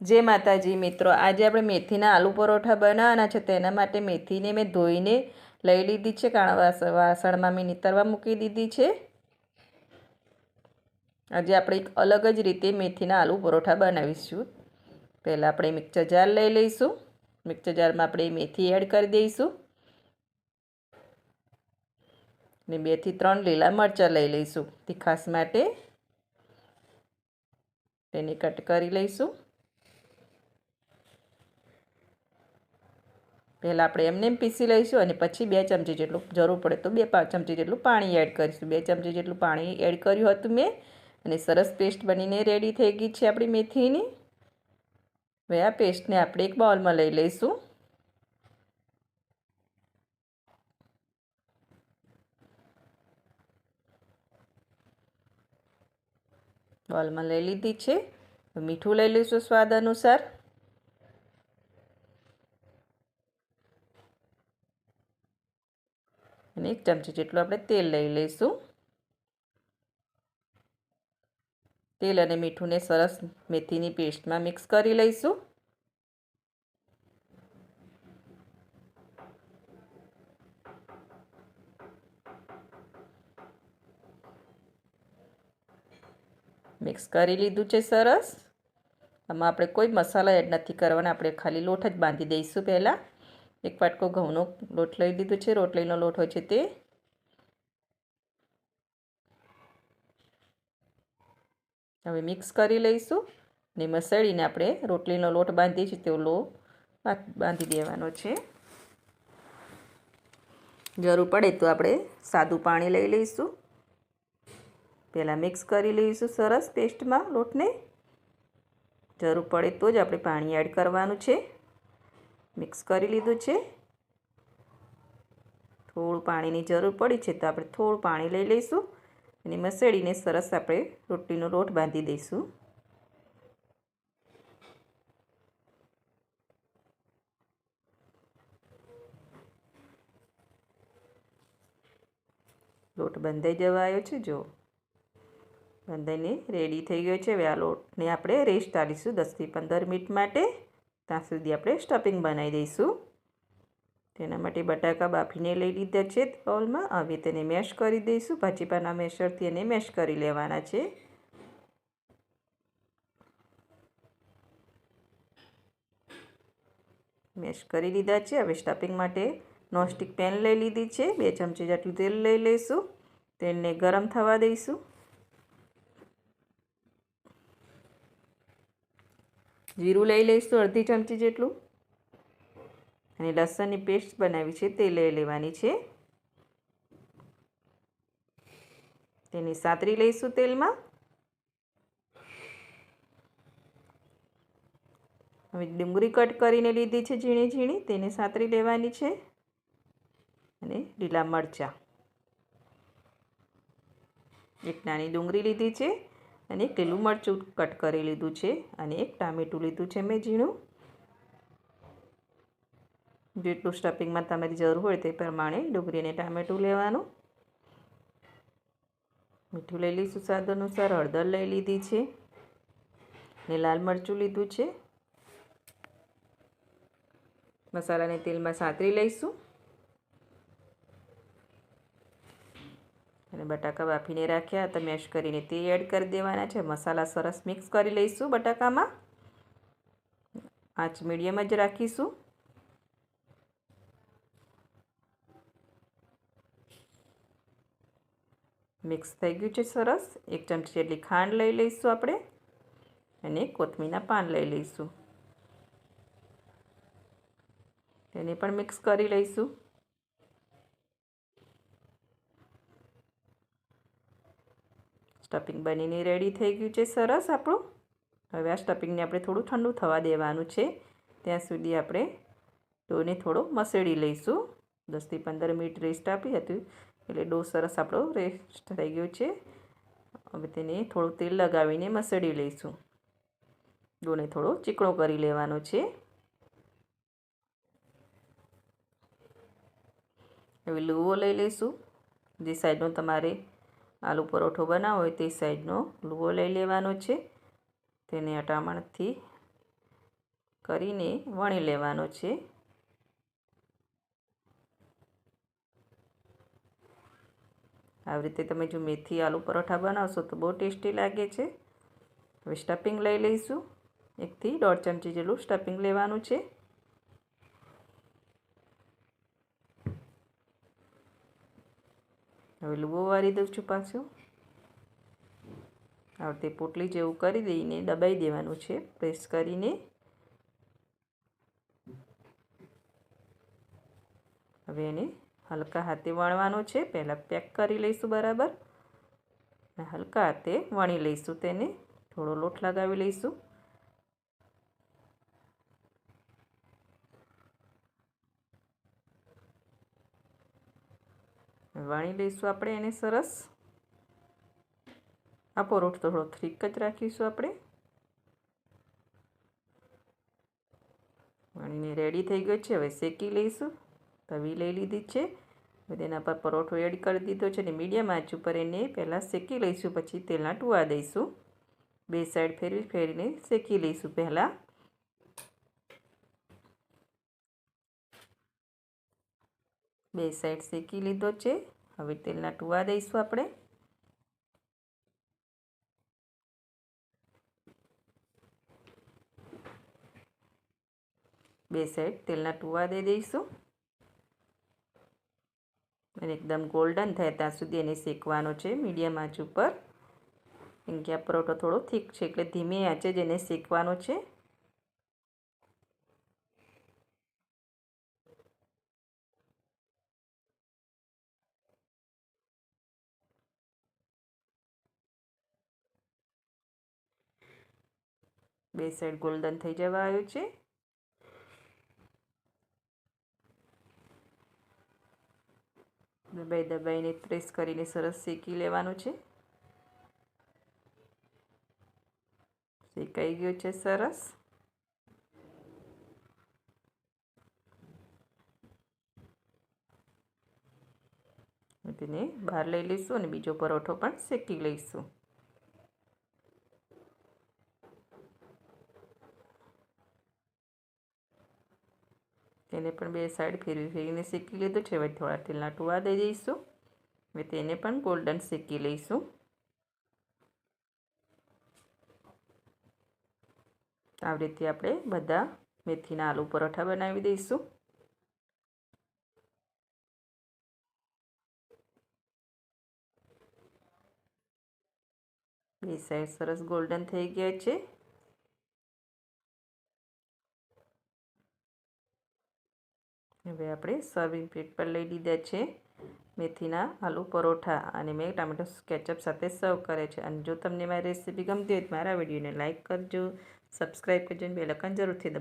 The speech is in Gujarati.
જય માતાજી, મિત્રો, આજે આપણે મેથીના આલુ પરોઠા બનાવવાના છે તેના માટે મેથીને મેં ધોઈને લઈ લીધી છે, કારણ વાસણમાં મેં નીતરવા મૂકી દીધી છે. આજે આપણે એક અલગ જ રીતે મેથીના આલુ પરોઠા બનાવીશું. પહેલાં આપણે મિક્સર જાર લઈ લઈશું. મિક્સર જારમાં આપણે મેથી એડ કરી દઈશું. ને બેથી ત્રણ લીલા મરચાં લઈ લઈશું તીખાસ માટે. તેને કટ કરી લઈશું. પહેલાં આપણે એમને એમ પીસી લઈશું અને પછી બે ચમચી જેટલું જરૂર પડે તો બે ચમચી જેટલું પાણી એડ કરીશું. બે ચમચી જેટલું પાણી એડ કર્યું હતું મેં અને સરસ પેસ્ટ બનીને રેડી થઈ ગઈ છે આપણી મેથીની. હવે આ પેસ્ટને આપણે એક બાઉલમાં લઈ લઈશું. બોલમાં લઈ લીધી છે. મીઠું લઈ લઈશું સ્વાદ અનુસાર. અને એક ચમચી જેટલું આપણે તેલ લઈ લઈશું. તેલ અને મીઠુંને સરસ મેથીની પેસ્ટમાં મિક્સ કરી લઈશું. મિક્સ કરી લીધું છે સરસ. આમાં આપણે કોઈ મસાલા એડ નથી કરવાના, આપણે ખાલી લોટ જ બાંધી દઈશું પહેલાં. એક વાટકો ઘઉંનો લોટ લઈ લીધો છે. રોટલીનો લોટ હોય છે તે. હવે મિક્સ કરી લઈશું ને મસળીને આપણે રોટલીનો લોટ બાંધીએ છીએ. તેવો લો બાંધી દેવાનો છે. જરૂર પડે તો આપણે સાદું પાણી લઈ લઈશું. પહેલાં મિક્સ કરી લઈશું સરસ પેસ્ટમાં લોટને. જરૂર પડે તો જ આપણે પાણી એડ કરવાનું છે. મિક્સ કરી લીધું છે. થોડું પાણીની જરૂર પડી છે તો આપણે થોડું પાણી લઈ લઈશું અને મસળીને સરસ આપણે રોટલીનો લોટ બાંધી દઈશું. લોટ બંધાઈ જવા આવ્યો છે, જો. બંધાઈને રેડી થઈ ગયો છે. હવે આ લોટને આપણે રેસ્ટ આપીશું દસથી પંદર મિનિટ માટે. ત્યાં સુધી આપણે સ્ટફિંગ બનાવી દઈશું. તેના માટે બટાકા બાફીને લઈ લીધા છે બાઉલમાં. હવે તેને મેશ કરી દઈશું. ભાજીપાના મેશરથી એને મેશ કરી લેવાના છે. મેશ કરી લીધા છે. હવે સ્ટફિંગ માટે નોનસ્ટિક પેન લઈ લીધી છે. બે ચમચી જેટલું તેલ લઈ લઈશું. તેલને ગરમ થવા દઈશું. જીરું લઈ લઈશું, અડધી ચમચી જેટલું. અને લસણની પેસ્ટ બનાવી છે, તે લઈ લેવાની છે. તેની સાતરી લઈશું તેલમાં. હવે ડુંગળી કટ કરીને લીધી છે ઝીણી ઝીણી, તેને સાતરી લેવાની છે. અને લીલા મરચાં. એક નાની ડુંગળી લીધી છે. અને એક લીલું મરચું કટ કરી લીધું છે અને એક ટામેટું લીધું છે મેં ઝીણું. જેટલું સ્ટફિંગમાં તમારી જરૂર હોય તે પ્રમાણે ડુંગળી અને ટામેટું લેવાનું. મીઠું લઈ લઈશું સ્વાદ અનુસાર, હળદર લઈ લીધી છે ને લાલ મરચું લીધું છે. મસાલાને તેલમાં સાતરી લઈશું. અને બટાકા બાફીને રાખ્યા તો મેશ કરીને તે એડ કરી દેવાના છે. મસાલા સરસ મિક્સ કરી લઈશું બટાકામાં. આંચ મીડિયમ જ રાખીશું. મિક્સ થઈ ગયું છે સરસ. એક ચમચી જેટલી ખાંડ લઈ લઈશું આપણે અને કોથમીના પાન લઈ લઈશું. તેને પણ મિક્સ કરી લઈશું. સ્ટફિંગ બનીને રેડી થઈ ગયું છે. સરસ આપણું. હવે આ સ્ટફિંગને આપણે થોડું ઠંડુ થવા દેવાનું છે. ત્યાં સુધી આપણે ડોને થોડો મસેડી લઈશું. દસથી પંદર મિનિટ રેસ્ટ આપી હતી. એટલે ડો સરસ આપણો રેસ્ટ થઈ ગયો છે. હવે તેને થોડું તેલ લગાવીને મસળી લઈશું. ડોને થોડો ચીકણો કરી લેવાનો છે. હવે લુવો લઈ લઈશું. જે સાઈડનો તમારે આલુ પરોઠો બનાવો હોય તે સાઈડનો લુવો લઈ લેવાનો છે. તેને અટામણથી કરીને વણી લેવાનો છે. આવી રીતે તમે જો મેથી આલુ પરોઠા બનાવશો તો બહુ ટેસ્ટી લાગે છે. હવે સ્ટફિંગ લઈ લઈશું. એકથી દોઢ ચમચી જેટલું સ્ટફિંગ લેવાનું છે. હવે લુવો વારી દઉં છું પાછું. આ રીતે પોટલી જેવું કરી દઈને દબાઈ દેવાનું છે, પ્રેસ કરીને. હવે એને હલકા હાથે વણવાનો છે, પહેલાં પેક કરી લઈશું બરાબર. હલકા હાથે વણી લઈશું તેને, થોડો લોટ લગાવી લઈશું. વણી લઈશું આપણે એને સરસ. આ પરોઠ થોડો થ્રીક જ રાખીશું આપણે. વણીને રેડી થઈ ગયો છે, હવે શેકી લઈશું. તવી લઈ લીધી છે. હવે તેના પર પરોઠો એડ કરી દીધો છે અને મીડિયમ આંચ ઉપર એને પહેલાં શેકી લઈશું, પછી તેલના ટુવા દઈશું. બે સાઈડ ફેરવી ફેરીને શેકી લઈશું પહેલાં. બે સાઈડ શેકી લીધો છે. હવે તેલના ટુવા દઈશું આપણે. બે સાઈડ તેલના ટુવા દઈ દઈશું. અને એકદમ ગોલ્ડન થાય ત્યાં સુધી એને શેકવાનો છે મીડિયમ આંચ ઉપર. કેમ કે આ પરોઠો થોડો થીક છે એટલે ધીમે આંચે જ એને શેકવાનો છે. બે સાઈડ ગોલ્ડન થઈ જવા આવ્યું છે. દબાઈ દબાઈને પ્રેસ કરીને સરસ શેકી લેવાનું છે. શેકાઈ ગયું છે સરસ. તેને બહાર લઈ લઈશું અને બીજો પરોઠો પણ શેકી લઈશું. તેને પણ બે સાઈડ ફેરવી ફેરવીને શેકી લીધું. છે હવે થોડા તેલના ટુવા દઈ દઈશું. હવે તેને પણ ગોલ્ડન શેકી લઈશું. આવી રીતે આપણે બધા મેથીના આલુ પરોઠા બનાવી દઈશું. બે સાઈડ સરસ ગોલ્ડન થઈ ગયા છે. હવે આપણે સર્વિંગ પ્લેટ પર લઈ લીધા છે. મેથીના આલુ પરોઠા અને મેં ટામેટો કેચઅપ સાથે સર્વ કરે છે. અને જો તમને મારી રેસીપી ગમતી હોય તો મારા વિડીયોને લાઇક કરજો સબસ્ક્રાઈબ કરજો અને બેલકન જરૂરથી દબાવ